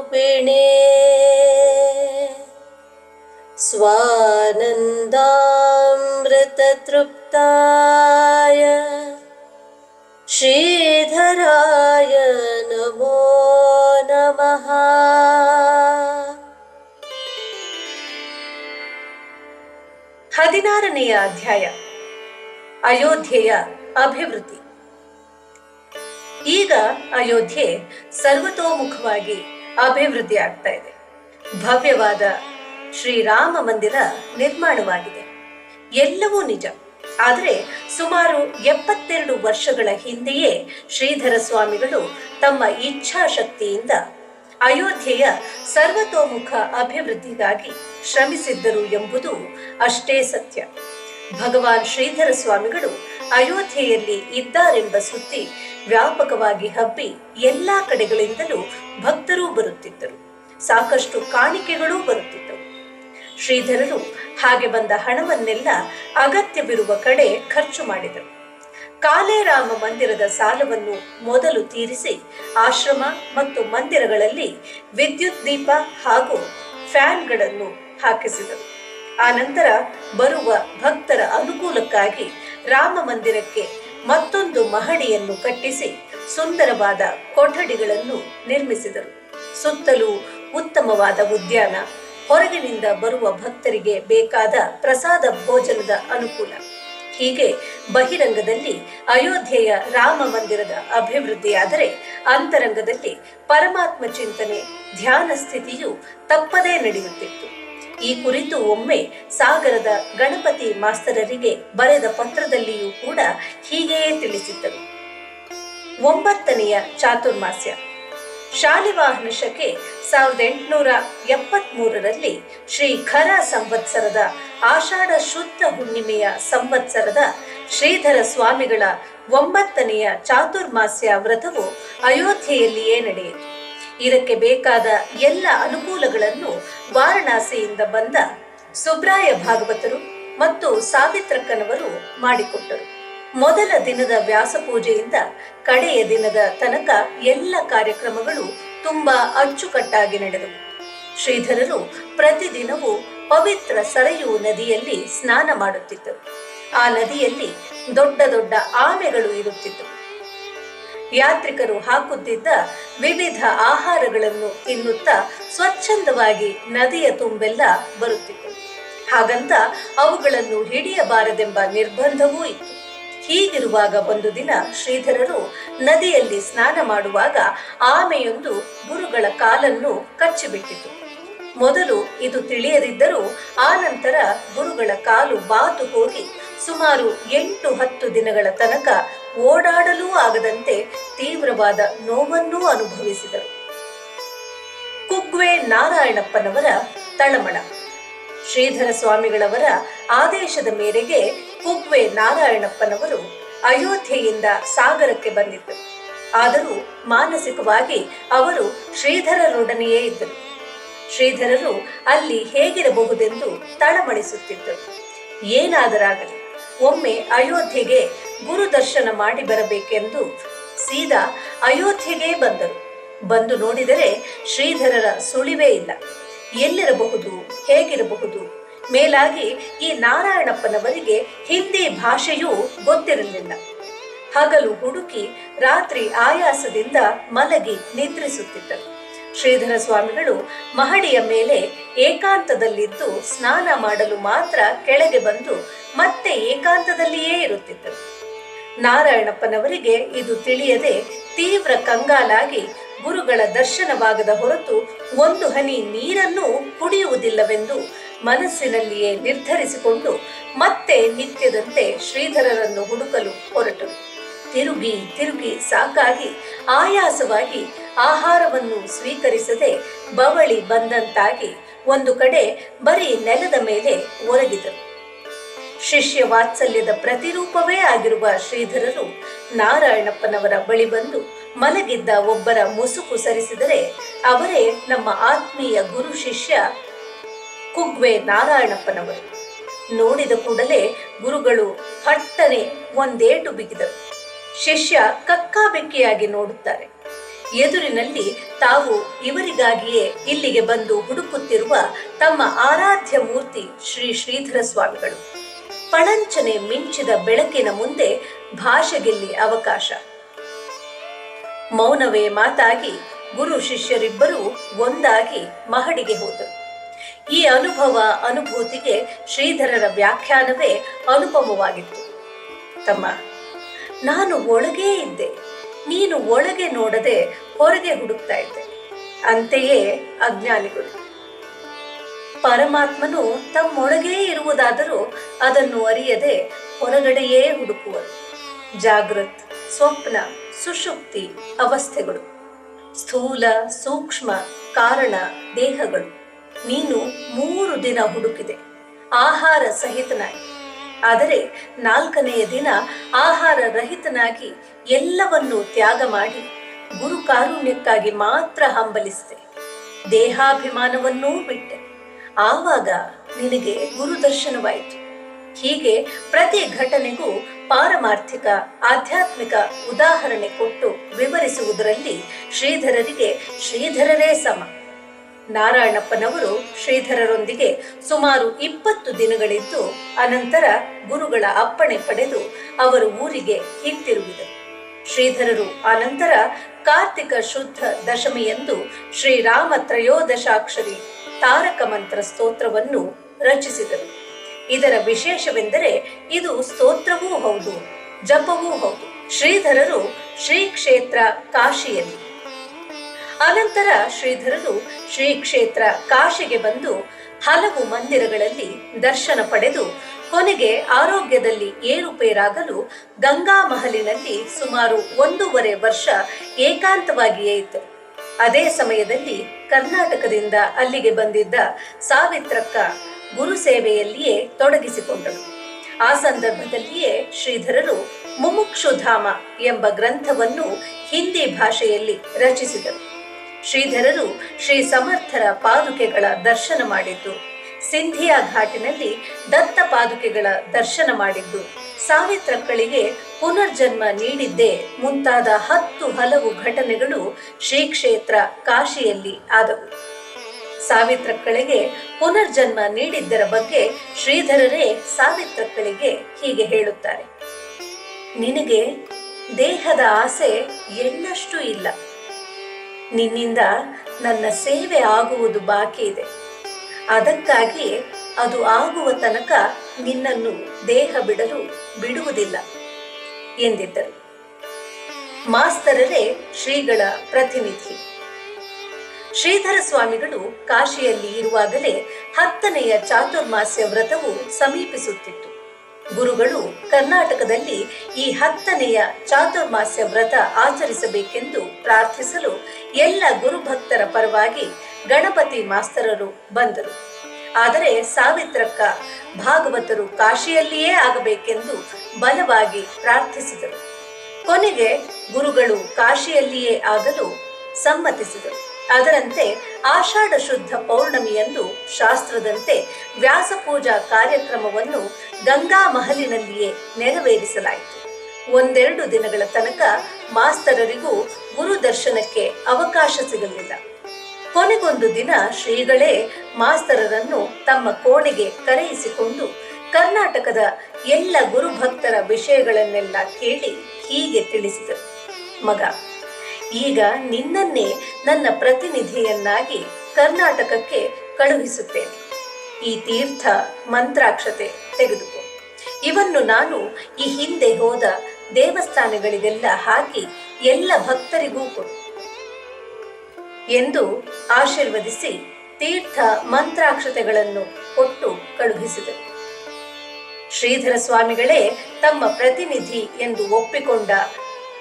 सत्यधर्मस्वरूपिणे स्वानन्दामृततृप्ताय श्रीधराय नमो नमः ಹದಿನಾರನೆಯ ಅಧ್ಯಾಯ ಅಯೋಧ್ಯೆಯ ಅಭಿವೃದ್ಧಿ ಈಗ ಅಯೋಧ್ಯೆ ಸರ್ವತೋಮುಖವಾಗಿ ಅಭಿವೃದ್ಧಿ ಆಗ್ತಾ ಇದೆ. ಭವ್ಯವಾದ ಶ್ರೀರಾಮ ಮಂದಿರ ನಿರ್ಮಾಣವಾಗಿದೆ. ಎಲ್ಲವೂ ನಿಜ. ಆದರೆ ಸುಮಾರು ಎಪ್ಪತ್ತೆರಡು ವರ್ಷಗಳ ಹಿಂದೆಯೇ ಶ್ರೀಧರ ಸ್ವಾಮಿಗಳು ತಮ್ಮ ಇಚ್ಛಾಶಕ್ತಿಯಿಂದ ಅಯೋಧ್ಯೆಯ ಸರ್ವತೋಮುಖ ಅಭಿವೃದ್ಧಿಗಾಗಿ ಶ್ರಮಿಸಿದ್ದರು ಎಂಬುದು ಅಷ್ಟೇ ಸತ್ಯ. ಭಗವಾನ್ ಶ್ರೀಧರ ಸ್ವಾಮಿಗಳು ಅಯೋಧ್ಯೆಯಲ್ಲಿ ಇದ್ದಾರೆಂಬ ಸುದ್ದಿ ವ್ಯಾಪಕವಾಗಿ ಹಬ್ಬಿ ಎಲ್ಲಾ ಕಡೆಗಳಿಂದಲೂ ಭಕ್ತರು ಬರುತ್ತಿದ್ದರು. ಸಾಕಷ್ಟು ಕಾಣಿಕೆಗಳು ಬರುತ್ತಿದ್ದವು. ಶ್ರೀಧರರು ಹಾಗೆ ಬಂದ ಹಣವನ್ನೆಲ್ಲ ಅಗತ್ಯವಿರುವ ಕಡೆ ಖರ್ಚು ಮಾಡಿದರು. ಕಾಲೇರಾಮ ಮಂದಿರದ ಸಾಲವನ್ನು ಮೊದಲು ತೀರಿಸಿ ಆಶ್ರಮ ಮತ್ತು ಮಂದಿರಗಳಲ್ಲಿ ವಿದ್ಯುತ್ ದೀಪ ಹಾಗೂ ಫ್ಯಾನ್ಗಳನ್ನು ಹಾಕಿಸಿದರು. ಆನಂತರ ಬರುವ ಭಕ್ತರ ಅನುಕೂಲಕ್ಕಾಗಿ ರಾಮ ಮಂದಿರಕ್ಕೆ ಮತ್ತೊಂದು ಮಹಡಿಯನ್ನು ಕಟ್ಟಿಸಿ ಸುಂದರವಾದ ಕೊಠಡಿಗಳನ್ನು ನಿರ್ಮಿಸಿದರು. ಸುತ್ತಲೂ ಉತ್ತಮವಾದ ಉದ್ಯಾನ, ಹೊರಗಿನಿಂದ ಬರುವ ಭಕ್ತರಿಗೆ ಬೇಕಾದ ಪ್ರಸಾದ ಭೋಜನದ ಅನುಕೂಲ. ಹೀಗೆ ಬಹಿರಂಗದಲ್ಲಿ ಅಯೋಧ್ಯೆಯ ರಾಮ ಮಂದಿರದ ಅಭಿವೃದ್ಧಿಯಾದರೆ ಅಂತರಂಗದಲ್ಲಿ ಪರಮಾತ್ಮ ಚಿಂತನೆ, ಧ್ಯಾನ ಸ್ಥಿತಿಯು ತಪ್ಪದೇ ನಡೆಯುತ್ತಿತ್ತು. ಈ ಕುರಿತು ಒಮ್ಮೆ ಸಾಗರದ ಗಣಪತಿ ಮಾಸ್ತರರಿಗೆ ಬರೆದ ಪತ್ರದಲ್ಲಿಯೂ ಕೂಡ ಹೀಗೆಯೇ ತಿಳಿಸಿದ್ದರು. ಒಂಬತ್ತನೆಯ ಚಾತುರ್ಮಾಸ್ಯ. ಶಾಲಿವಾಹನ ಶಕೆ ಸಾವಿರದ ಎಂಟುನೂರ ಎಪ್ಪತ್ತ್ ಮೂರರಲ್ಲಿ ಶ್ರೀ ಖರ ಸಂವತ್ಸರದ ಆಷಾಢ ಶುದ್ಧ ಹುಣ್ಣಿಮೆಯ ಸಂವತ್ಸರದ ಶ್ರೀಧರ ಸ್ವಾಮಿಗಳ ಒಂಬತ್ತನೆಯ ಚಾತುರ್ಮಾಸ್ಯ ವ್ರತವು ಅಯೋಧ್ಯೆಯಲ್ಲಿಯೇ ನಡೆಯಿತು. ಇದಕ್ಕೆ ಬೇಕಾದ ಎಲ್ಲ ಅನುಕೂಲಗಳನ್ನು ವಾರಣಾಸಿಯಿಂದ ಬಂದ ಸುಬ್ರಾಯ ಭಾಗವತರು ಮತ್ತು ಸಾವಿತ್ರಕ್ಕನವರು ಮಾಡಿಕೊಟ್ಟರು. ಮೊದಲ ದಿನದ ವ್ಯಾಸ ಪೂಜೆಯಿಂದ ಕಡೆಯ ದಿನದ ತನಕ ಎಲ್ಲ ಕಾರ್ಯಕ್ರಮಗಳು ತುಂಬಾ ಅಚ್ಚುಕಟ್ಟಾಗಿ ನಡೆದವು. ಶ್ರೀಧರರು ಪ್ರತಿದಿನವೂ ಪವಿತ್ರ ಸರಯೂ ನದಿಯಲ್ಲಿ ಸ್ನಾನ ಮಾಡುತ್ತಿದ್ದರು. ಆ ನದಿಯಲ್ಲಿ ದೊಡ್ಡ ದೊಡ್ಡ ಆಮೆಗಳು ಇರುತ್ತಿದ್ದವು. ಯಾತ್ರಿಕರು ಹಾಕುತ್ತಿದ್ದ ವಿವಿಧ ಆಹಾರಗಳನ್ನು ತಿನ್ನುತ್ತಾ ಸ್ವಚ್ಛಂದವಾಗಿ ನದಿಯ ತುಂಬೆಲ್ಲ ಬರುತ್ತಿತ್ತು. ಹಾಗಂತ ಅವುಗಳನ್ನು ಹಿಡಿಯಬಾರದೆಂಬ ನಿರ್ಬಂಧವೂ ಇತ್ತು. ಹೀಗಿರುವಾಗ ಒಂದು ದಿನ ಶ್ರೀಧರರು ನದಿಯಲ್ಲಿ ಸ್ನಾನ ಮಾಡುವಾಗ ಆಮೆಯೊಂದು ಗುರುಗಳ ಕಾಲನ್ನು ಕಚ್ಚಿಬಿಟ್ಟಿತು. ಮೊದಲು ಇದು ತಿಳಿಯದಿದ್ದರೂ ಆ ನಂತರ ಗುರುಗಳ ಕಾಲು ಬಾತು ಹೋಗಿ ಸುಮಾರು ಎಂಟು ಹತ್ತು ದಿನಗಳ ತನಕ ಓಡಾಡಲೂ ಆಗದಂತೆ ತೀವ್ರವಾದ ನೋವನ್ನೂ ಅನುಭವಿಸಿದರು. ಕುಗ್ವೆ ನಾರಾಯಣಪ್ಪನವರ ತಳಮಳ. ಶ್ರೀಧರ ಸ್ವಾಮಿಗಳವರ ಆದೇಶದ ಮೇರೆಗೆ ಕುಗ್ವೆ ನಾರಾಯಣಪ್ಪನವರು ಅಯೋಧ್ಯೆಯಿಂದ ಸಾಗರಕ್ಕೆ ಬಂದಿದ್ದರು. ಆದರೂ ಮಾನಸಿಕವಾಗಿ ಅವರು ಶ್ರೀಧರರೊಡನೆಯೇ ಇದ್ದರು. ಶ್ರೀಧರರು ಅಲ್ಲಿ ಹೇಗಿರಬಹುದೆಂದು ತಳಮಳಿಸುತ್ತಿದ್ದರು. ಏನಾದರಾಗಲಿ. ಒಮ್ಮೆ ಅಯೋಧ್ಯೆಗೆ ಗುರು ದರ್ಶನ ಮಾಡಿ ಬರಬೇಕೆಂದು ಸೀದಾ ಅಯೋಧ್ಯೆಗೆ ಬಂದರು. ಬಂದು ನೋಡಿದರೆ ಶ್ರೀಧರರ ಸುಳಿವೇ ಇಲ್ಲ. ಎಲ್ಲಿರಬಹುದು, ಹೇಗಿರಬಹುದು? ಮೇಲಾಗಿ ಈ ನಾರಾಯಣಪ್ಪನವರಿಗೆ ಹಿಂದಿ ಭಾಷೆಯೂ ಗೊತ್ತಿರಲಿಲ್ಲ. ಹಗಲು ಹುಡುಕಿ ರಾತ್ರಿ ಆಯಾಸದಿಂದ ಮಲಗಿ ನಿದ್ರಿಸುತ್ತಿದ್ದರು. ಶ್ರೀಧರ ಸ್ವಾಮಿಗಳು ಮಹಡಿಯ ಮೇಲೆ ಏಕಾಂತದಲ್ಲಿದ್ದು ಸ್ನಾನ ಮಾಡಲು ಮಾತ್ರ ಕೆಳಗೆ ಬಂದು ಮತ್ತೆ ಏಕಾಂತದಲ್ಲಿಯೇ ಇರುತ್ತಿದ್ದರು. ನಾರಾಯಣಪ್ಪನವರಿಗೆ ಇದು ತಿಳಿಯದೆ ತೀವ್ರ ಕಂಗಾಲಾಗಿ ಗುರುಗಳ ದರ್ಶನವಾಗದ ಹೊರತು ಒಂದು ಹನಿ ನೀರನ್ನು ಕುಡಿಯುವುದಿಲ್ಲವೆಂದು ಮನಸ್ಸಿನಲ್ಲಿಯೇ ನಿರ್ಧರಿಸಿಕೊಂಡು ಮತ್ತೆ ನಿತ್ಯದಂತೆ ಶ್ರೀಧರರನ್ನು ಹುಡುಕಲು ಹೊರಟರು. ತಿರುಗಿ ತಿರುಗಿ ಸಾಕಾಗಿ ಆಯಾಸವಾಗಿ ಆಹಾರವನ್ನು ಸ್ವೀಕರಿಸದೆ ಬವಳಿ ಬಂದಂತಾಗಿ ಒಂದು ಕಡೆ ಬರೀ ನೆಲದ ಮೇಲೆ ಒರಗಿದರು. ಶಿಷ್ಯ ವಾತ್ಸಲ್ಯದ ಪ್ರತಿರೂಪವೇ ಆಗಿರುವ ಶ್ರೀಧರರು ನಾರಾಯಣಪ್ಪನವರ ಬಳಿ ಬಂದು ಮಲಗಿದ್ದ ಒಬ್ಬರ ಮುಸುಕು ಸರಿಸಿದರೆ ಅವರೇ ನಮ್ಮ ಆತ್ಮೀಯ ಗುರು ಶಿಷ್ಯ ಕುಗ್ವೆ ನಾರಾಯಣಪ್ಪನವರು. ನೋಡಿದ ಕೂಡಲೇ ಗುರುಗಳು ಹಟ್ಟನೆ ಒಂದೇಟು ಬಿಗಿದರು. ಶಿಷ್ಯ ಕಕ್ಕಾಬೆಕ್ಕಿಯಾಗಿ ನೋಡುತ್ತಾರೆ. ಎದುರಿನಲ್ಲಿ ತಾವು ಇವರಿಗಾಗಿಯೇ ಇಲ್ಲಿಗೆ ಬಂದು ಹುಡುಕುತ್ತಿರುವ ತಮ್ಮ ಆರಾಧ್ಯ ಮೂರ್ತಿ ಶ್ರೀ ಶ್ರೀಧರ ಸ್ವಾಮಿಗಳು. ಪಳಂಚನೆ ಮಿಂಚಿದ ಬೆಳಕಿನ ಮುಂದೆ ಭಾಷೆಗೆಲ್ಲಿ ಅವಕಾಶ. ಮೌನವೇ ಮಾತಾಗಿ ಗುರು ಶಿಷ್ಯರಿಬ್ಬರೂ ಒಂದಾಗಿ ಮಹಡಿಗೆ ಹೋದರು. ಈ ಅನುಭವ ಅನುಭೂತಿಗೆ ಶ್ರೀಧರರ ವ್ಯಾಖ್ಯಾನವೇ ಅನುಪಮವಾಗಿತ್ತು. ತಮ್ಮ ನಾನು ಒಳಗೇ ಇದ್ದೆ. ನೀನು ಒಳಗೆ ನೋಡದೆ ಹೊರಗೆ ಹುಡುಕ್ತಾ ಇದ್ದೆ. ಅಂತೆಯೇ ಅಜ್ಞಾನಿಗಳು. ಪರಮಾತ್ಮನು ತಮ್ಮೊಳಗೇ ಇರುವುದಾದರೂ ಅದನ್ನು ಅರಿಯದೆ ಹೊರಗಡೆಯೇ ಹುಡುಕುವರು. ಜಾಗೃತ್, ಸ್ವಪ್ನ ಸುಷುಪ್ತಿ ಅವಸ್ಥೆಗಳು. ಸ್ಥೂಲ, ಸೂಕ್ಷ್ಮ, ಕಾರಣ, ದೇಹಗಳು. ನೀನು ಮೂರು ದಿನ ಹುಡುಕಿದೆ. ಆಹಾರ ಸಹಿತನಾಗಿ. ಆದರೆ ನಾಲ್ಕನೆಯ ದಿನ ಆಹಾರ ರಹಿತನಾಗಿ ಎಲ್ಲವನ್ನೂ ತ್ಯಾಗ ಮಾಡಿ ಗುರು ಕಾರುಣ್ಯಕ್ಕಾಗಿ ಮಾತ್ರ ಹಂಬಲಿಸಿದೆ. ದೇಹಾಭಿಮಾನವನ್ನೂ ಬಿಟ್ಟೆ. ಆವಾಗ ನಿನಗೆ ಗುರು ದರ್ಶನವಾಯಿತು. ಹೀಗೆ ಪ್ರತಿ ಘಟನೆಗೂ ಪಾರಮಾರ್ಥಿಕ, ಆಧ್ಯಾತ್ಮಿಕ ಉದಾಹರಣೆ ಕೊಟ್ಟು ವಿವರಿಸುವುದರಲ್ಲಿ ಶ್ರೀಧರರಿಗೆ ಶ್ರೀಧರರೇ ಸಮ. ನಾರಾಯಣಪ್ಪನವರು ಶ್ರೀಧರರೊಂದಿಗೆ ಸುಮಾರು ಇಪ್ಪತ್ತು ದಿನಗಳಿದ್ದು ಅನಂತರ ಗುರುಗಳ ಅಪ್ಪಣೆ ಪಡೆದು ಅವರು ಊರಿಗೆ ಹಿಂತಿರುಗಿದರು. ಶ್ರೀಧರರು ಅನಂತರ ಕಾರ್ತಿಕ ಶುದ್ಧ ದಶಮಿಯಂದು ಶ್ರೀರಾಮ ತ್ರಯೋದಶಾಕ್ಷರಿ ತಾರಕ ಮಂತ್ರ ಸ್ತೋತ್ರವನ್ನು ರಚಿಸಿದರು. ಇದರ ವಿಶೇಷವೆಂದರೆ ಇದು ಸ್ತೋತ್ರವೂ ಹೌದು, ಜಪವೂ ಹೌದು. ಶ್ರೀಧರರು ಶ್ರೀ ಕ್ಷೇತ್ರ ಕಾಶಿಯಲ್ಲಿ ಅನಂತರ ಶ್ರೀಧರರು ಶ್ರೀ ಕ್ಷೇತ್ರ ಕಾಶಿಗೆ ಬಂದು ಹಲವು ಮಂದಿರಗಳಲ್ಲಿ ದರ್ಶನ ಪಡೆದು ಕೊನೆಗೆ ಆರೋಗ್ಯದಲ್ಲಿ ಏರುಪೇರಾಗಲು ಗಂಗಾ ಮಹಲಿನಲ್ಲಿ ಸುಮಾರು ಒಂದೂವರೆ ವರ್ಷ ಏಕಾಂತವಾಗಿಯೇ ಇತ್ತು. ಅದೇ ಸಮಯದಲ್ಲಿ ಕರ್ನಾಟಕದಿಂದ ಅಲ್ಲಿಗೆ ಬಂದಿದ್ದ ಸಾವಿತ್ರಕ್ಕ ಗುರು ಸೇವೆಯಲ್ಲಿಯೇ ತೊಡಗಿಸಿಕೊಂಡರು ಆ ಸಂದರ್ಭದಲ್ಲಿಯೇ ಶ್ರೀಧರರು ಮುಮುಕ್ಷುಧಾಮ ಎಂಬ ಗ್ರಂಥವನ್ನು ಹಿಂದಿ ಭಾಷೆಯಲ್ಲಿ ರಚಿಸಿದರು. ಶ್ರೀಧರರು ಶ್ರೀ ಸಮರ್ಥರ ಪಾದುಕೆಗಳ ದರ್ಶನ ಮಾಡಿದ್ದು. ಸಿಂಧಿಯಾ ಘಾಟಿನಲ್ಲಿ ದತ್ತ ಪಾದುಕೆಗಳ ದರ್ಶನ ಮಾಡಿದ್ದು. ಸಾವಿತ್ರಕ್ಕಳಿಗೆ ಪುನರ್ಜನ್ಮ ನೀಡಿದ್ದೇ ಮುಂತಾದ ಹತ್ತು ಹಲವು ಘಟನೆಗಳು ಶ್ರೀ ಕ್ಷೇತ್ರ ಕಾಶಿಯಲ್ಲಿ ಆದವು. ಸಾವಿತ್ರಕ್ಕಳಿಗೆ ಪುನರ್ಜನ್ಮ ನೀಡಿದ್ದರ ಬಗ್ಗೆ ಶ್ರೀಧರರೇ ಸಾವಿತ್ರಕ್ಕಳಿಗೆ ಹೀಗೆ ಹೇಳುತ್ತಾರೆ. ನಿನಗೆ ದೇಹದ ಆಸೆ ಎಳ್ಳಷ್ಟು ಇಲ್ಲ. ನಿನ್ನಿಂದ ನನ್ನ ಸೇವೆ ಆಗುವುದು ಬಾಕಿ ಇದೆ. ಅದಕ್ಕಾಗಿ ಅದು ಆಗುವ ತನಕ ನಿನ್ನನ್ನು ದೇಹ ಬಿಡಲು ಬಿಡುವುದಿಲ್ಲ ಎಂದಿದ್ದರು. ಮಾಸ್ತರರೇ ಶ್ರೀಗಳ ಪ್ರತಿನಿಧಿ. ಶ್ರೀಧರ ಸ್ವಾಮಿಗಳು ಕಾಶಿಯಲ್ಲಿ ಇರುವಾಗಲೇ ಹತ್ತನೆಯ ಚಾತುರ್ಮಾಸ್ಯ ವ್ರತವು ಸಮೀಪಿಸುತ್ತಿತ್ತು. ಗುರುಗಳು ಕರ್ನಾಟಕದಲ್ಲಿ ಈ ಹತ್ತನೆಯ ಚಾತುರ್ಮಾಸ್ಯ ವ್ರತ ಆಚರಿಸಬೇಕೆಂದು ಪ್ರಾರ್ಥಿಸಲು ಎಲ್ಲ ಗುರುಭಕ್ತರ ಪರವಾಗಿ ಗಣಪತಿ ಮಾಸ್ತರರು ಬಂದರು. ಆದರೆ ಸಾವಿತ್ರಕ್ಕ ಭಾಗವತರು ಕಾಶಿಯಲ್ಲಿಯೇ ಆಗಬೇಕೆಂದು ಬಲವಾಗಿ ಪ್ರಾರ್ಥಿಸಿದರು. ಕೊನೆಗೆ ಗುರುಗಳು ಕಾಶಿಯಲ್ಲಿಯೇ ಆಗಲು ಸಮ್ಮತಿಸಿದರು. ಅದರಂತೆ ಆಷಾಢ ಶುದ್ಧ ಪೌರ್ಣಮಿಯಂದು ಶಾಸ್ತ್ರದಂತೆ ವ್ಯಾಸಪೂಜಾ ಕಾರ್ಯಕ್ರಮವನ್ನು ಗಂಗಾ ಮಹಲಿನಲ್ಲಿಯೇ ನೆರವೇರಿಸಲಾಯಿತು. ಒಂದೆರಡು ದಿನಗಳ ತನಕ ಮಾಸ್ತರರಿಗೂ ಗುರು ದರ್ಶನಕ್ಕೆ ಅವಕಾಶ ಸಿಗಲಿಲ್ಲ. ಕೊನೆಗೊಂದು ದಿನ ಶ್ರೀಗಳೇ ಮಾಸ್ತರರನ್ನು ತಮ್ಮ ಕೋಣೆಗೆ ಕರೆಯಿಸಿಕೊಂಡು ಕರ್ನಾಟಕದ ಎಲ್ಲ ಗುರುಭಕ್ತರ ವಿಷಯಗಳನ್ನೆಲ್ಲ ಕೇಳಿ ಹೀಗೆ ತಿಳಿಸಿದರು. ಮಗ ಈಗ ನಿನ್ನನ್ನೇ ನನ್ನ ಪ್ರತಿನಿಧಿಯನ್ನಾಗಿ ಕರ್ನಾಟಕಕ್ಕೆ ಕಳುಹಿಸುತ್ತೇನೆ. ಈ ತೀರ್ಥ ಮಂತ್ರಾಕ್ಷತೆ ತೆಗೆದುಕೋ. ಇವನ್ನು ನಾನು ಈ ಹಿಂದೆ ಹೋದ ದೇವಸ್ಥಾನಗಳಿಗೆಲ್ಲ ಹಾಕಿ ಎಲ್ಲ ಭಕ್ತರಿಗೂ ಕೊಡು. ಎಂದು ಆಶೀರ್ವದಿಸಿ ತೀರ್ಥ ಮಂತ್ರಾಕ್ಷತೆಗಳನ್ನು ಕೊಟ್ಟು ಕಳುಹಿಸಿದರು. ಶ್ರೀಧರ ಸ್ವಾಮಿಗಳೇ ತಮ್ಮ ಪ್ರತಿನಿಧಿ ಎಂದು ಒಪ್ಪಿಕೊಂಡ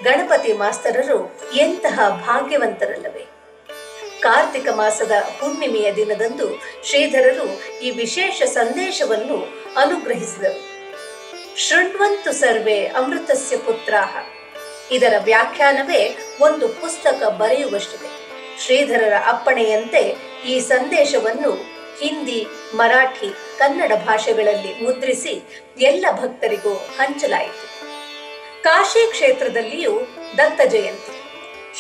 ಗಣಪತಿ ಮಾಸ್ತರರು ಎಂತಹ ಭಾಗ್ಯವಂತರಲ್ಲವೇ? ಕಾರ್ತಿಕ ಮಾಸದ ಹುಣ್ಣಿಮೆಯ ದಿನದಂದು ಶ್ರೀಧರರು ಈ ವಿಶೇಷ ಸಂದೇಶವನ್ನು ಅನುಗ್ರಹಿಸಿದರು. ಶೃಣ್ವಂತು ಸರ್ವೇ ಅಮೃತಸ್ಯ ಪುತ್ರಾಹ. ಇದರ ವ್ಯಾಖ್ಯಾನವೇ ಒಂದು ಪುಸ್ತಕ ಬರೆಯುವಷ್ಟಿದೆ. ಶ್ರೀಧರರ ಅಪ್ಪಣೆಯಂತೆ ಈ ಸಂದೇಶವನ್ನು ಹಿಂದಿ, ಮರಾಠಿ, ಕನ್ನಡ ಭಾಷೆಗಳಲ್ಲಿ ಮುದ್ರಿಸಿ ಎಲ್ಲ ಭಕ್ತರಿಗೂ ಹಂಚಲಾಯಿತು. ಕಾಶಿ ಕ್ಷೇತ್ರದಲ್ಲಿಯೂ ದತ್ತ ಜಯಂತಿ.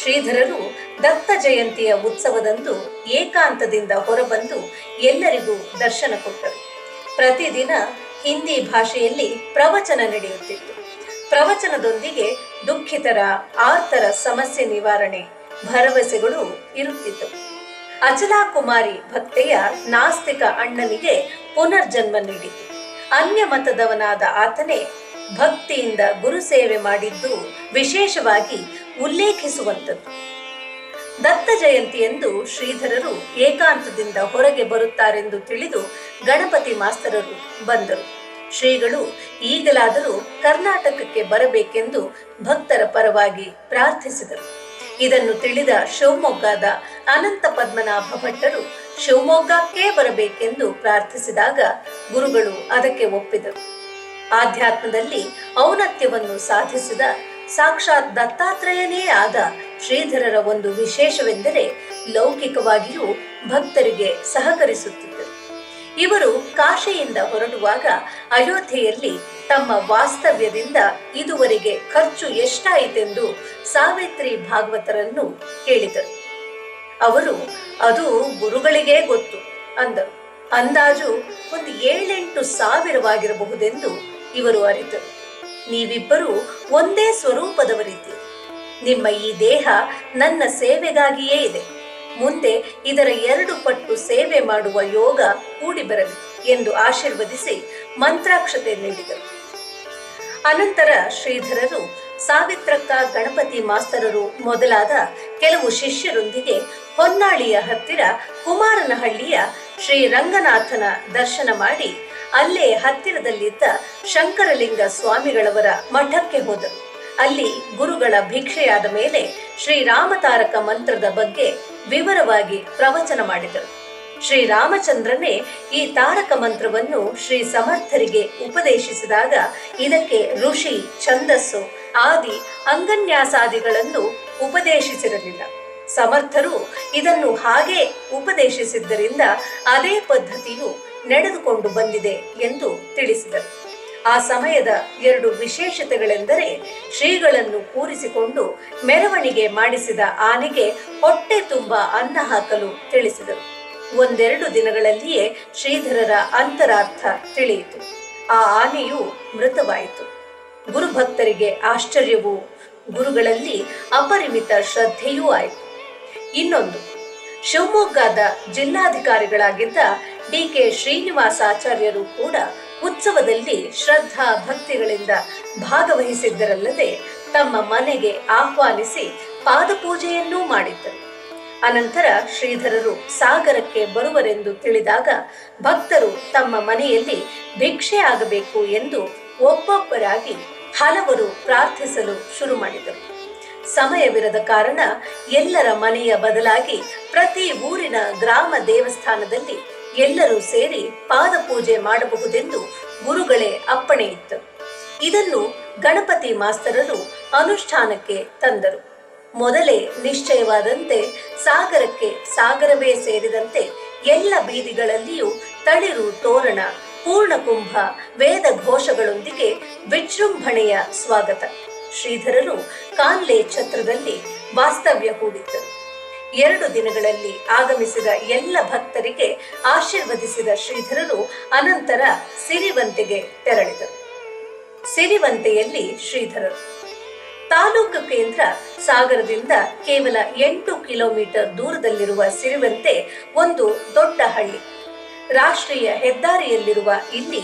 ಶ್ರೀಧರರು ದತ್ತ ಜಯಂತಿಯ ಉತ್ಸವದಂದು ಏಕಾಂತದಿಂದ ಹೊರಬಂದು ಎಲ್ಲರಿಗೂ ದರ್ಶನ ಕೊಟ್ಟರು. ಪ್ರತಿದಿನ ಹಿಂದಿ ಭಾಷೆಯಲ್ಲಿ ಪ್ರವಚನ ನಡೆಯುತ್ತಿತ್ತು. ಪ್ರವಚನದೊಂದಿಗೆ ದುಃಖಿತರ ಆರ್ತರ ಸಮಸ್ಯೆ ನಿವಾರಣೆ, ಭರವಸೆಗಳು ಇರುತ್ತಿತ್ತು. ಅಚಲಾ ಕುಮಾರಿ ಭಕ್ತೆಯ ನಾಸ್ತಿಕ ಅಣ್ಣನಿಗೆ ಪುನರ್ಜನ್ಮ ನೀಡಿತು. ಅನ್ಯ ಮತದವನಾದ ಆತನೇ ಭಕ್ತಿಯಿಂದ ಗುರು ಸೇವೆ ಮಾಡಿದ್ದು ವಿಶೇಷವಾಗಿ ಉಲ್ಲೇಖಿಸುವಂಥದ್ದು. ದತ್ತ ಜಯಂತಿಯಂದು ಶ್ರೀಧರರು ಏಕಾಂತದಿಂದ ಹೊರಗೆ ಬರುತ್ತಾರೆಂದು ತಿಳಿದು ಗಣಪತಿ ಮಾಸ್ತರರು ಬಂದರು. ಶ್ರೀಗಳು ಈಗಲಾದರೂ ಕರ್ನಾಟಕಕ್ಕೆ ಬರಬೇಕೆಂದು ಭಕ್ತರ ಪರವಾಗಿ ಪ್ರಾರ್ಥಿಸಿದರು. ಇದನ್ನು ತಿಳಿದ ಶಿವಮೊಗ್ಗದ ಅನಂತ ಪದ್ಮನಾಭ ಭಟ್ಟರು ಶಿವಮೊಗ್ಗಕ್ಕೆ ಬರಬೇಕೆಂದು ಪ್ರಾರ್ಥಿಸಿದಾಗ ಗುರುಗಳು ಅದಕ್ಕೆ ಒಪ್ಪಿದರು. ಆಧ್ಯಾತ್ಮದಲ್ಲಿ ಔನತ್ಯವನ್ನು ಸಾಧಿಸಿದ ಸಾಕ್ಷಾತ್ ದತ್ತಾತ್ರೇಯನೇ ಆದ ಶ್ರೀಧರರ ಒಂದು ವಿಶೇಷವೆಂದರೆ ಲೌಕಿಕವಾಗಿಯೂ ಭಕ್ತರಿಗೆ ಸಹಕರಿಸುತ್ತಿದ್ದರು. ಇವರು ಕಾಶಿಯಿಂದ ಹೊರಡುವಾಗ ಅಯೋಧ್ಯೆಯಲ್ಲಿ ತಮ್ಮ ವಾಸ್ತವ್ಯದಿಂದ ಇದುವರೆಗೆ ಖರ್ಚು ಎಷ್ಟಾಯಿತೆಂದು ಸಾವಿತ್ರಿ ಭಾಗವತರನ್ನು ಕೇಳಿದರು. ಅವರು, ಅದು ಗುರುಗಳಿಗೇ ಗೊತ್ತು ಅಂದರು. ಅಂದಾಜು ಒಂದು ಏಳೆಂಟು ಸಾವಿರವಾಗಿರಬಹುದೆಂದು ಇವರು ಅರಿತರು ನೀವಿಬ್ಬರೂ ಒಂದೇ ಸ್ವರೂಪದವರಿದ್ದೀರಿ. ನಿಮ್ಮ ಈ ದೇಹ ನನ್ನ ಸೇವೆಗಾಗಿಯೇ ಇದೆ. ಮುಂದೆ ಇದರ ಎರಡು ಪಟ್ಟು ಸೇವೆ ಮಾಡುವ ಯೋಗ ಕೂಡಿ ಬರಲಿ ಎಂದು ಆಶೀರ್ವದಿಸಿ ಮಂತ್ರಾಕ್ಷತೆ ನೀಡಿದರು. ಅನಂತರ ಶ್ರೀಧರರು ಸಾವಿತ್ರಕ್ಕ ಗಣಪತಿ ಮಾಸ್ತರರು ಮೊದಲಾದ ಕೆಲವು ಶಿಷ್ಯರೊಂದಿಗೆ ಹೊನ್ನಾಳಿಯ ಹತ್ತಿರ ಕುಮಾರನಹಳ್ಳಿಯ ಶ್ರೀ ರಂಗನಾಥನ ದರ್ಶನ ಮಾಡಿ ಅಲ್ಲೇ ಹತ್ತಿರದಲ್ಲಿದ್ದ ಶಂಕರಲಿಂಗ ಸ್ವಾಮಿಗಳವರ ಮಠಕ್ಕೆ ಹೋದರು ಅಲ್ಲಿ ಗುರುಗಳ ಭಿಕ್ಷೆಯಾದ ಮೇಲೆ ಶ್ರೀರಾಮತಾರಕ ಮಂತ್ರದ ಬಗ್ಗೆ ವಿವರವಾಗಿ ಪ್ರವಚನ ಮಾಡಿದರು. ಶ್ರೀರಾಮಚಂದ್ರನೇ ಈ ತಾರಕ ಮಂತ್ರವನ್ನು ಶ್ರೀ ಸಮರ್ಥರಿಗೆ ಉಪದೇಶಿಸಿದಾಗ ಇದಕ್ಕೆ ಋಷಿ, ಛಂದಸ್ಸು ಆದಿ ಅಂಗನ್ಯಾಸಾದಿಗಳನ್ನು ಉಪದೇಶಿಸಿರಲಿಲ್ಲ. ಸಮರ್ಥರು ಇದನ್ನು ಹಾಗೆ ಉಪದೇಶಿಸಿದ್ದರಿಂದ ಅದೇ ಪದ್ಧತಿಯು ನಡೆದುಕೊಂಡು ಬಂದಿದೆ ಎಂದು ತಿಳಿಸಿದರು. ಆ ಸಮಯದ ಎರಡು ವಿಶೇಷತೆಗಳೆಂದರೆ ಶ್ರೀಗಳನ್ನು ಕೂರಿಸಿಕೊಂಡು ಮೆರವಣಿಗೆ ಮಾಡಿಸಿದ ಆನೆಗೆ ಹೊಟ್ಟೆ ತುಂಬ ಅನ್ನ ಹಾಕಲು ತಿಳಿಸಿದರು. ಒಂದೆರಡು ದಿನಗಳಲ್ಲಿಯೇ ಶ್ರೀಧರರ ಅಂತರಾರ್ಥ ತಿಳಿಯಿತು. ಆ ಆನೆಯು ಮೃತವಾಯಿತು. ಗುರುಭಕ್ತರಿಗೆ ಆಶ್ಚರ್ಯವೂ, ಗುರುಗಳಲ್ಲಿ ಅಪರಿಮಿತ ಶ್ರದ್ಧೆಯೂ ಆಯಿತು. ಇನ್ನೊಂದು, ಶಿವಮೊಗ್ಗದ ಜಿಲ್ಲಾಧಿಕಾರಿಗಳಾಗಿದ್ದ ಡಿ ಕೆ ಶ್ರೀನಿವಾಸಾಚಾರ್ಯರು ಕೂಡ ಉತ್ಸವದಲ್ಲಿ ಶ್ರದ್ಧಾ ಭಕ್ತಿಗಳಿಂದ ಭಾಗವಹಿಸಿದ್ದರಲ್ಲದೆ ತಮ್ಮ ಮನೆಗೆ ಆಹ್ವಾನಿಸಿ ಪಾದಪೂಜೆಯನ್ನೂ ಮಾಡಿದ್ದರು. ಅನಂತರ ಶ್ರೀಧರರು ಸಾಗರಕ್ಕೆ ಬರುವರೆಂದು ತಿಳಿದಾಗ ಭಕ್ತರು ತಮ್ಮ ಮನೆಯಲ್ಲಿ ಭಿಕ್ಷೆ ಆಗಬೇಕು ಎಂದು ಒಬ್ಬೊಬ್ಬರಾಗಿ ಹಲವರು ಪ್ರಾರ್ಥಿಸಲು ಶುರು ಮಾಡಿದರು. ಸಮಯವಿರದ ಕಾರಣ ಎಲ್ಲರ ಮನೆಯ ಬದಲಾಗಿ ಪ್ರತಿ ಊರಿನ ಗ್ರಾಮ ದೇವಸ್ಥಾನದಲ್ಲಿ ಎಲ್ಲರೂ ಸೇರಿ ಪಾದಪೂಜೆ ಮಾಡಬಹುದೆಂದು ಗುರುಗಳೇ ಅಪ್ಪಣೆ ಇತ್ತು. ಇದನ್ನು ಗಣಪತಿ ಮಾಸ್ತರರು ಅನುಷ್ಠಾನಕ್ಕೆ ತಂದರು. ಮೊದಲೇ ನಿಶ್ಚಯವಾದಂತೆ ಸಾಗರಕ್ಕೆ ಸಾಗರವೇ ಸೇರಿದಂತೆ ಎಲ್ಲ ಬೀದಿಗಳಲ್ಲಿಯೂ ತಳಿರು ತೋರಣ ಪೂರ್ಣಕುಂಭ ವೇದ ಘೋಷಗಳೊಂದಿಗೆ ವಿಜೃಂಭಣೆಯ ಸ್ವಾಗತ. ಶ್ರೀಧರರು ಕಾನ್ಲೆ ಛತ್ರದಲ್ಲಿ ವಾಸ್ತವ್ಯ ಹೂಡಿದ್ದರು. ಎರಡು ದಿನಗಳಲ್ಲಿ ಆಗಮಿಸಿದ ಎಲ್ಲ ಭಕ್ತರಿಗೆ ಆಶೀರ್ವದಿಸಿದ ಶ್ರೀಧರರು ಅನಂತರ ಸಿರಿವಂತೆಗೆ ತೆರಳಿದರು. ಸಿರಿವಂತೆಯಲ್ಲಿ ಶ್ರೀಧರರು. ತಾಲೂಕು ಕೇಂದ್ರ ಸಾಗರದಿಂದ ಕೇವಲ ಎಂಟು ಕಿಲೋಮೀಟರ್ ದೂರದಲ್ಲಿರುವ ಸಿರಿವಂತೆ ಒಂದು ದೊಡ್ಡ ಹಳ್ಳಿ. ರಾಷ್ಟ್ರೀಯ ಹೆದ್ದಾರಿಯಲ್ಲಿರುವ ಇಲ್ಲಿ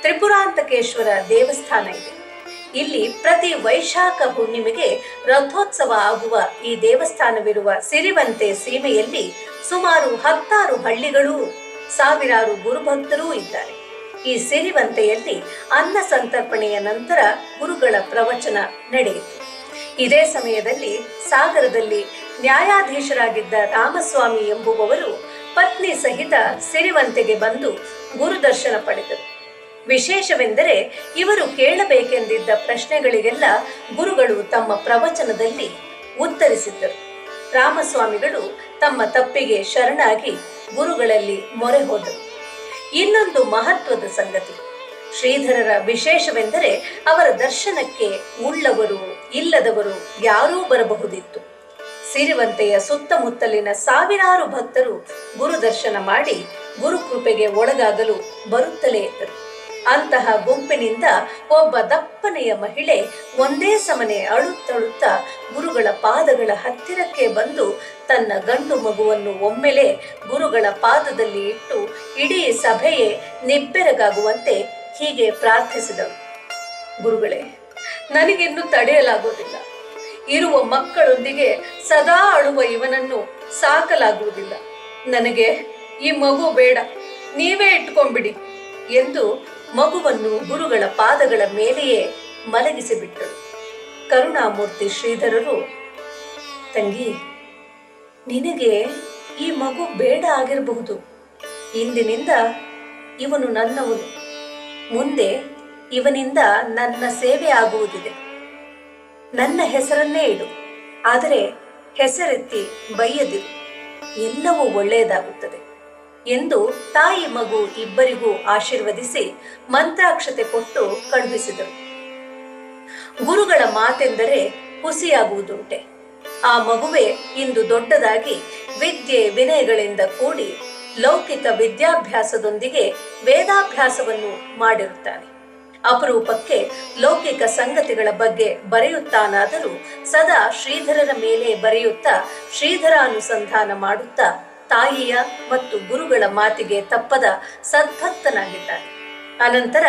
ತ್ರಿಪುರಾಂತಕೇಶ್ವರ ದೇವಸ್ಥಾನ ಇದೆ. ಇಲ್ಲಿ ಪ್ರತಿ ವೈಶಾಖ ಹುಣ್ಣಿಮೆಗೆ ರಥೋತ್ಸವ ಆಗುವ ಈ ದೇವಸ್ಥಾನವಿರುವ ಸಿರಿವಂತೆ ಸೀಮೆಯಲ್ಲಿ ಸುಮಾರು ಹತ್ತಾರು ಹಳ್ಳಿಗಳು ಸಾವಿರಾರು ಗುರುಭಕ್ತರೂ ಇದ್ದಾರೆ. ಈ ಸಿರಿವಂತೆಯಲ್ಲಿ ಅನ್ನ ಸಂತರ್ಪಣೆಯ ನಂತರ ಗುರುಗಳ ಪ್ರವಚನ ನಡೆಯಿತು. ಇದೇ ಸಮಯದಲ್ಲಿ ಸಾಗರದಲ್ಲಿ ನ್ಯಾಯಾಧೀಶರಾಗಿದ್ದ ರಾಮಸ್ವಾಮಿ ಎಂಬುವವರು ಪತ್ನಿ ಸಹಿತ ಸಿರಿವಂತೆಗೆ ಬಂದು ಗುರುದರ್ಶನ ಪಡೆದರು. ವಿಶೇಷವೆಂದರೆ ಇವರು ಕೇಳಬೇಕೆಂದಿದ್ದ ಪ್ರಶ್ನೆಗಳಿಗೆಲ್ಲ ಗುರುಗಳು ತಮ್ಮ ಪ್ರವಚನದಲ್ಲಿ ಉತ್ತರಿಸಿದ್ದರು. ರಾಮಸ್ವಾಮಿಗಳು ತಮ್ಮ ತಪ್ಪಿಗೆ ಶರಣಾಗಿ ಗುರುಗಳಲ್ಲಿ ಮೊರೆ ಹೋದರು. ಇನ್ನೊಂದು ಮಹತ್ವದ ಸಂಗತಿ, ಶ್ರೀಧರರ ವಿಶೇಷವೆಂದರೆ ಅವರ ದರ್ಶನಕ್ಕೆ ಉಳ್ಳವರು ಇಲ್ಲದವರು ಯಾರೂ ಬರಬಹುದಿತ್ತು. ಸಿರಿವಂತೆಯ ಸುತ್ತಮುತ್ತಲಿನ ಸಾವಿರಾರು ಭಕ್ತರು ಗುರು ದರ್ಶನ ಮಾಡಿ ಗುರುಕೃಪೆಗೆ ಒಳಗಾಗಲು ಬರುತ್ತಲೇ ಇದ್ದರು. ಅಂತಹ ಗುಂಪಿನಿಂದ ಒಬ್ಬ ದಪ್ಪನೆಯ ಮಹಿಳೆ ಒಂದೇ ಸಮನೆ ಅಳುತ್ತಳುತ್ತಾ ಗುರುಗಳ ಪಾದಗಳ ಹತ್ತಿರಕ್ಕೆ ಬಂದು ತನ್ನ ಗಂಡು ಮಗುವನ್ನು ಒಮ್ಮೆಲೆ ಗುರುಗಳ ಪಾದದಲ್ಲಿ ಇಟ್ಟು ಇಡೀ ಸಭೆಯೇ ನಿಬ್ಬೆರಗಾಗುವಂತೆ ಹೀಗೆ ಪ್ರಾರ್ಥಿಸಿದಳು. ಗುರುಗಳೇ, ನನಗಿನ್ನು ತಡೆಯಲಾಗುವುದಿಲ್ಲ. ಇರುವ ಮಕ್ಕಳೊಂದಿಗೆ ಸದಾ ಅಳುವ ಇವನನ್ನು ಸಾಕಲಾಗುವುದಿಲ್ಲ. ನನಗೆ ಈ ಮಗು ಬೇಡ, ನೀವೇ ಇಟ್ಕೊಂಡ್ಬಿಡಿ ಎಂದು ಮಗುವನ್ನು ಗುರುಗಳ ಪಾದಗಳ ಮೇಲೆಯೇ ಮಲಗಿಸಿಬಿಟ್ಟಳು. ಕರುಣಾಮೂರ್ತಿ ಶ್ರೀಧರರು, ತಂಗಿ, ನಿನಗೆ ಈ ಮಗು ಬೇಡ ಆಗಿರಬಹುದು. ಇಂದಿನಿಂದ ಇವನು ನನ್ನವನು. ಮುಂದೆ ಇವನಿಂದ ನನ್ನ ಸೇವೆ ಆಗುವುದಿದೆ. ನನ್ನ ಹೆಸರನ್ನೇ ಇಡು. ಆದರೆ ಹೆಸರೆತ್ತಿ ಬೈಯದಿರು ಎಲ್ಲವೂ ಒಳ್ಳೆಯದಾಗುತ್ತದೆ. ಎಂದು ತಾಯಿ ಮಗು ಇಬ್ಬರಿಗೂ ಆಶೀರ್ವದಿಸಿ ಮಂತ್ರಾಕ್ಷತೆ ಕೊಟ್ಟು ಕಳುಹಿಸಿದರು. ಗುರುಗಳ ಮಾತೆಂದರೆ ಹುಸಿಯಾಗುವುದುಂಟೆ. ಆ ಮಗುವೆ ಇಂದು ದೊಡ್ಡದಾಗಿ ವಿದ್ಯೆ ವಿನಯಗಳಿಂದ ಕೂಡಿ ಲೌಕಿಕ ವಿದ್ಯಾಭ್ಯಾಸದೊಂದಿಗೆ ವೇದಾಭ್ಯಾಸವನ್ನು ಮಾಡಿರುತ್ತಾನೆ. ಅಪರೂಪಕ್ಕೆ ಲೌಕಿಕ ಸಂಗತಿಗಳ ಬಗ್ಗೆ ಬರೆಯುತ್ತಾನಾದರೂ ಸದಾ ಶ್ರೀಧರರ ಮೇಲೆ ಬರೆಯುತ್ತಾ ಶ್ರೀಧರಾನುಸಂಧಾನ ಮಾಡುತ್ತಾ ತಾಯಿಯ ಮತ್ತು ಗುರುಗಳ ಮಾತಿಗೆ ತಪ್ಪದ ಸದ್ಭಕ್ತನಾಗಿದ್ದಾನೆ ಅನಂತರ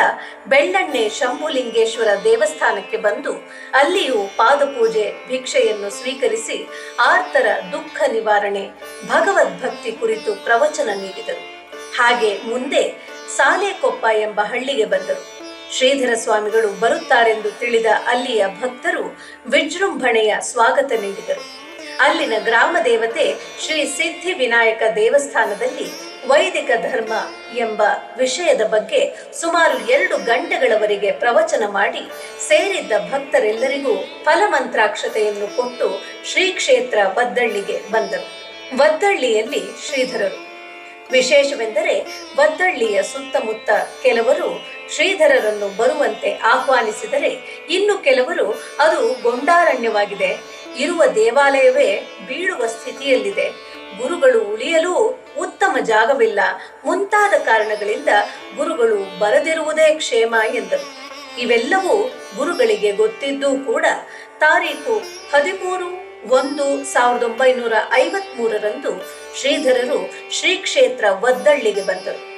ಬೆಳ್ಳಣ್ಣೆ ಶಂಭುಲಿಂಗೇಶ್ವರ ದೇವಸ್ಥಾನಕ್ಕೆ ಬಂದು ಅಲ್ಲಿಯೂ ಪಾದಪೂಜೆ ಭಿಕ್ಷೆಯನ್ನು ಸ್ವೀಕರಿಸಿ ಆರ್ತರ ದುಃಖ ನಿವಾರಣೆ ಭಗವದ್ಭಕ್ತಿ ಕುರಿತು ಪ್ರವಚನ ನೀಡಿದರು. ಹಾಗೆ ಮುಂದೆ ಸಾಲೆಕೊಪ್ಪ ಎಂಬ ಹಳ್ಳಿಗೆ ಬಂದರು. ಶ್ರೀಧರ ಸ್ವಾಮಿಗಳು ಬರುತ್ತಾರೆಂದು ತಿಳಿದ ಅಲ್ಲಿಯ ಭಕ್ತರು ವಿಜೃಂಭಣೆಯ ಸ್ವಾಗತ ನೀಡಿದರು. ಅಲ್ಲಿನ ಗ್ರಾಮ ದೇವತೆ ಶ್ರೀ ಸಿದ್ಧಿ ವಿನಾಯಕ ದೇವಸ್ಥಾನದಲ್ಲಿ ವೈದಿಕ ಧರ್ಮ ಎಂಬ ವಿಷಯದ ಬಗ್ಗೆ ಸುಮಾರು ಎರಡು ಗಂಟೆಗಳವರೆಗೆ ಪ್ರವಚನ ಮಾಡಿ ಸೇರಿದ್ದ ಭಕ್ತರೆಲ್ಲರಿಗೂ ಫಲಮಂತ್ರಾಕ್ಷತೆಯನ್ನು ಕೊಟ್ಟು ಶ್ರೀ ಕ್ಷೇತ್ರ ವದ್ದಳ್ಳಿಗೆ ಬಂದರು. ವದ್ದಳ್ಳಿಯಲ್ಲಿ ಶ್ರೀಧರರು. ವಿಶೇಷವೆಂದರೆ ವದ್ದಳ್ಳಿಯ ಸುತ್ತಮುತ್ತ ಕೆಲವರು ಶ್ರೀಧರರನ್ನು ಬರುವಂತೆ ಆಹ್ವಾನಿಸಿದರೆ ಇನ್ನು ಕೆಲವರು ಅದು ಗೊಂಡಾರಣ್ಯವಾಗಿದೆ. ಇರುವ ದೇವಾಲಯವೇ ಬೀಳುವ ಸ್ಥಿತಿಯಲ್ಲಿದೆ. ಗುರುಗಳು ಉಳಿಯಲು ಉತ್ತಮ ಜಾಗವಿಲ್ಲ. ಮುಂತಾದ ಕಾರಣಗಳಿಂದ ಗುರುಗಳು ಬರದಿರುವುದೇ ಕ್ಷೇಮ ಎಂದರು. ಇವೆಲ್ಲವೂ ಗುರುಗಳಿಗೆ ಗೊತ್ತಿದ್ದೂ ಕೂಡ ತಾರೀಕು ಹದಿಮೂರು ಒಂದು ಸಾವಿರದ ಒಂಬೈನೂರ ಐವತ್ ಮೂರರಂದು ಶ್ರೀಧರರು ಶ್ರೀ ಕ್ಷೇತ್ರ ವದ್ದಳ್ಳಿಗೆ ಬಂದರು.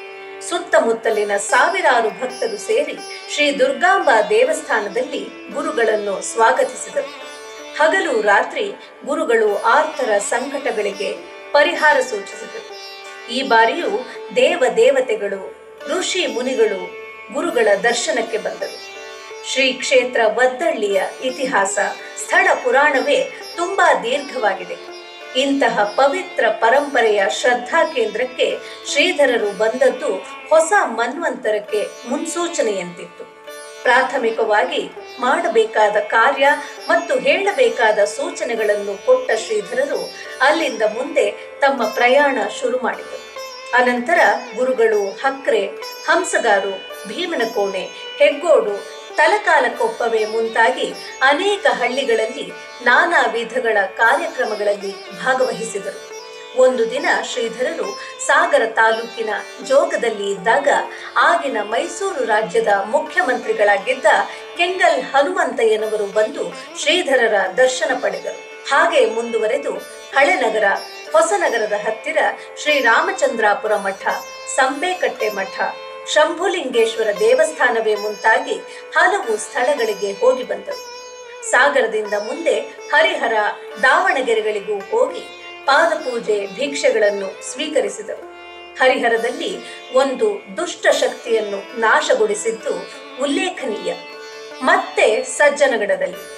ಸುತ್ತಮುತ್ತಲಿನ ಸಾವಿರಾರು ಭಕ್ತರು ಸೇರಿ ಶ್ರೀ ದುರ್ಗಾಂಬಾ ದೇವಸ್ಥಾನದಲ್ಲಿ ಗುರುಗಳನ್ನು ಸ್ವಾಗತಿಸಿದರು. ಹಗಲು ರಾತ್ರಿ ಗುರುಗಳು ಆರ್ತರ ಸಂಕಟಗಳಿಗೆ ಪರಿಹಾರ ಸೂಚಿಸಿದರು. ಈ ಬಾರಿಯೂ ದೇವ ದೇವತೆಗಳು, ಋಷಿ ಮುನಿಗಳು ಗುರುಗಳ ದರ್ಶನಕ್ಕೆ ಬಂದರು. ಶ್ರೀ ಕ್ಷೇತ್ರ ವದ್ದಳ್ಳಿಯ ಇತಿಹಾಸ ಸ್ಥಳ ಪುರಾಣವೇ ತುಂಬಾ ದೀರ್ಘವಾಗಿದೆ. ಇಂತಹ ಪವಿತ್ರ ಪರಂಪರೆಯ ಶ್ರದ್ಧಾ ಕೇಂದ್ರಕ್ಕೆ ಶ್ರೀಧರರು ಬಂದದ್ದು ಹೊಸ ಮನ್ವಂತರಕ್ಕೆ ಮುನ್ಸೂಚನೆಯಂತಿತ್ತು. ಪ್ರಾಥಮಿಕವಾಗಿ ಮಾಡಬೇಕಾದ ಕಾರ್ಯ ಮತ್ತು ಹೇಳಬೇಕಾದ ಸೂಚನೆಗಳನ್ನು ಕೊಟ್ಟ ಶ್ರೀಧರರು ಅಲ್ಲಿಂದ ಮುಂದೆ ತಮ್ಮ ಪ್ರಯಾಣ ಶುರು ಮಾಡಿದರು. ಅನಂತರ ಗುರುಗಳು ಹಕ್ರೆ, ಹಂಸಗಾರು, ಭೀಮನಕೋಣೆ, ಹೆಗ್ಗೋಡು ತಲಕಾಲಕ್ಕೊಪ್ಪವೇ ಮುಂತಾಗಿ ಅನೇಕ ಹಳ್ಳಿಗಳಲ್ಲಿ ನಾನಾ ವಿಧಗಳ ಕಾರ್ಯಕ್ರಮಗಳಲ್ಲಿ ಭಾಗವಹಿಸಿದರು. ಒಂದು ದಿನ ಶ್ರೀಧರರು ಸಾಗರ ತಾಲೂಕಿನ ಜೋಗದಲ್ಲಿ ಇದ್ದಾಗ ಆಗಿನ ಮೈಸೂರು ರಾಜ್ಯದ ಮುಖ್ಯಮಂತ್ರಿಗಳಾಗಿದ್ದ ಕೆಂಗಲ್ ಹನುಮಂತಯ್ಯನವರು ಬಂದು ಶ್ರೀಧರರ ದರ್ಶನ ಪಡೆದರು. ಹಾಗೆ ಮುಂದುವರೆದು ಹಳೆನಗರ, ಹೊಸನಗರದ ಹತ್ತಿರ ಶ್ರೀರಾಮಚಂದ್ರಾಪುರ ಮಠ, ಸಂಬೇಕಟ್ಟೆ ಮಠ, ಶಂಭುಲಿಂಗೇಶ್ವರ ದೇವಸ್ಥಾನವೇ ಮುಂತಾಗಿ ಹಲವು ಸ್ಥಳಗಳಿಗೆ ಹೋಗಿ ಬಂದರು ಸಾಗರದಿಂದ ಮುಂದೆ ಹರಿಹರ, ದಾವಣಗೆರೆಗಳಿಗೂ ಹೋಗಿ ಪಾದಪೂಜೆ ಭಿಕ್ಷೆಗಳನ್ನು ಸ್ವೀಕರಿಸಿದರು. ಹರಿಹರದಲ್ಲಿ ಒಂದು ದುಷ್ಟ ಶಕ್ತಿಯನ್ನು ನಾಶಗೊಳಿಸಿದ್ದು ಉಲ್ಲೇಖನೀಯ. ಮತ್ತೆ ಸಜ್ಜನಗಡದಲ್ಲಿ.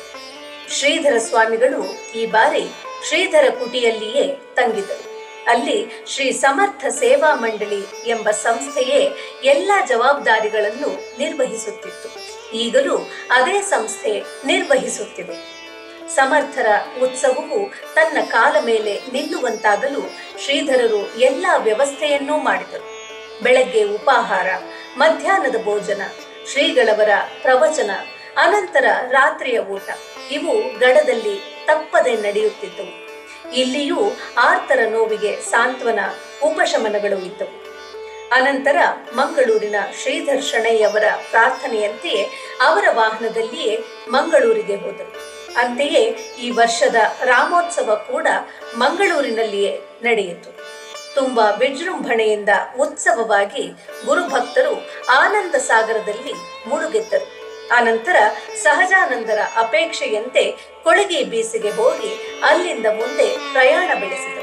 ಶ್ರೀಧರ ಸ್ವಾಮಿಗಳು ಈ ಬಾರಿ ಶ್ರೀಧರ ಕುಟಿಯಲ್ಲಿಯೇ ತಂಗಿದರು. ಅಲ್ಲಿ ಶ್ರೀ ಸಮರ್ಥ ಸೇವಾ ಮಂಡಳಿ ಎಂಬ ಸಂಸ್ಥೆಯೇ ಎಲ್ಲ ಜವಾಬ್ದಾರಿಗಳನ್ನು ನಿರ್ವಹಿಸುತ್ತಿತ್ತು. ಈಗಲೂ ಅದೇ ಸಂಸ್ಥೆ ನಿರ್ವಹಿಸುತ್ತಿದೆ. ಸಮರ್ಥರ ಉತ್ಸವವು ತನ್ನ ಕಾಲ ಮೇಲೆ ನಿಲ್ಲುವಂತಾಗಲು ಶ್ರೀಧರರು ಎಲ್ಲ ವ್ಯವಸ್ಥೆಯನ್ನೂ ಮಾಡಿದರು. ಬೆಳಗ್ಗೆ ಉಪಾಹಾರ, ಮಧ್ಯಾಹ್ನದ ಭೋಜನ, ಶ್ರೀಗಳವರ ಪ್ರವಚನ, ಅನಂತರ ರಾತ್ರಿಯ ಊಟ. ಇವು ಗಡದಲ್ಲಿ ತಪ್ಪದೆ ನಡೆಯುತ್ತಿದ್ದವು. ಇಲ್ಲಿಯೂ ಆರ್ತರ ನೋವಿಗೆ ಸಾಂತ್ವನ ಉಪಶಮನಗಳು ಇದ್ದವು. ಅನಂತರ ಮಂಗಳೂರಿನ ಶ್ರೀಧರ್ ಶಣೈಯವರ ಪ್ರಾರ್ಥನೆಯಂತೆಯೇ ಅವರ ವಾಹನದಲ್ಲಿಯೇ ಮಂಗಳೂರಿಗೆ ಹೋದರು. ಅಂತೆಯೇ ಈ ವರ್ಷದ ರಾಮೋತ್ಸವ ಕೂಡ ಮಂಗಳೂರಿನಲ್ಲಿಯೇ ನಡೆಯಿತು. ತುಂಬಾ ವಿಜೃಂಭಣೆಯಿಂದ ಉತ್ಸವವಾಗಿ ಗುರುಭಕ್ತರು ಆನಂದ ಸಾಗರದಲ್ಲಿ ಮುಳುಗೆದ್ದರು. ಅನಂತರ ಸಹಜಾನಂದರ ಅಪೇಕ್ಷೆಯಂತೆ ಕೊಳಗೆ ಬೀಸಿಗೆ ಹೋಗಿ ಅಲ್ಲಿಂದ ಮುಂದೆ ಪ್ರಯಾಣ ಬೆಳೆಸಿದರು.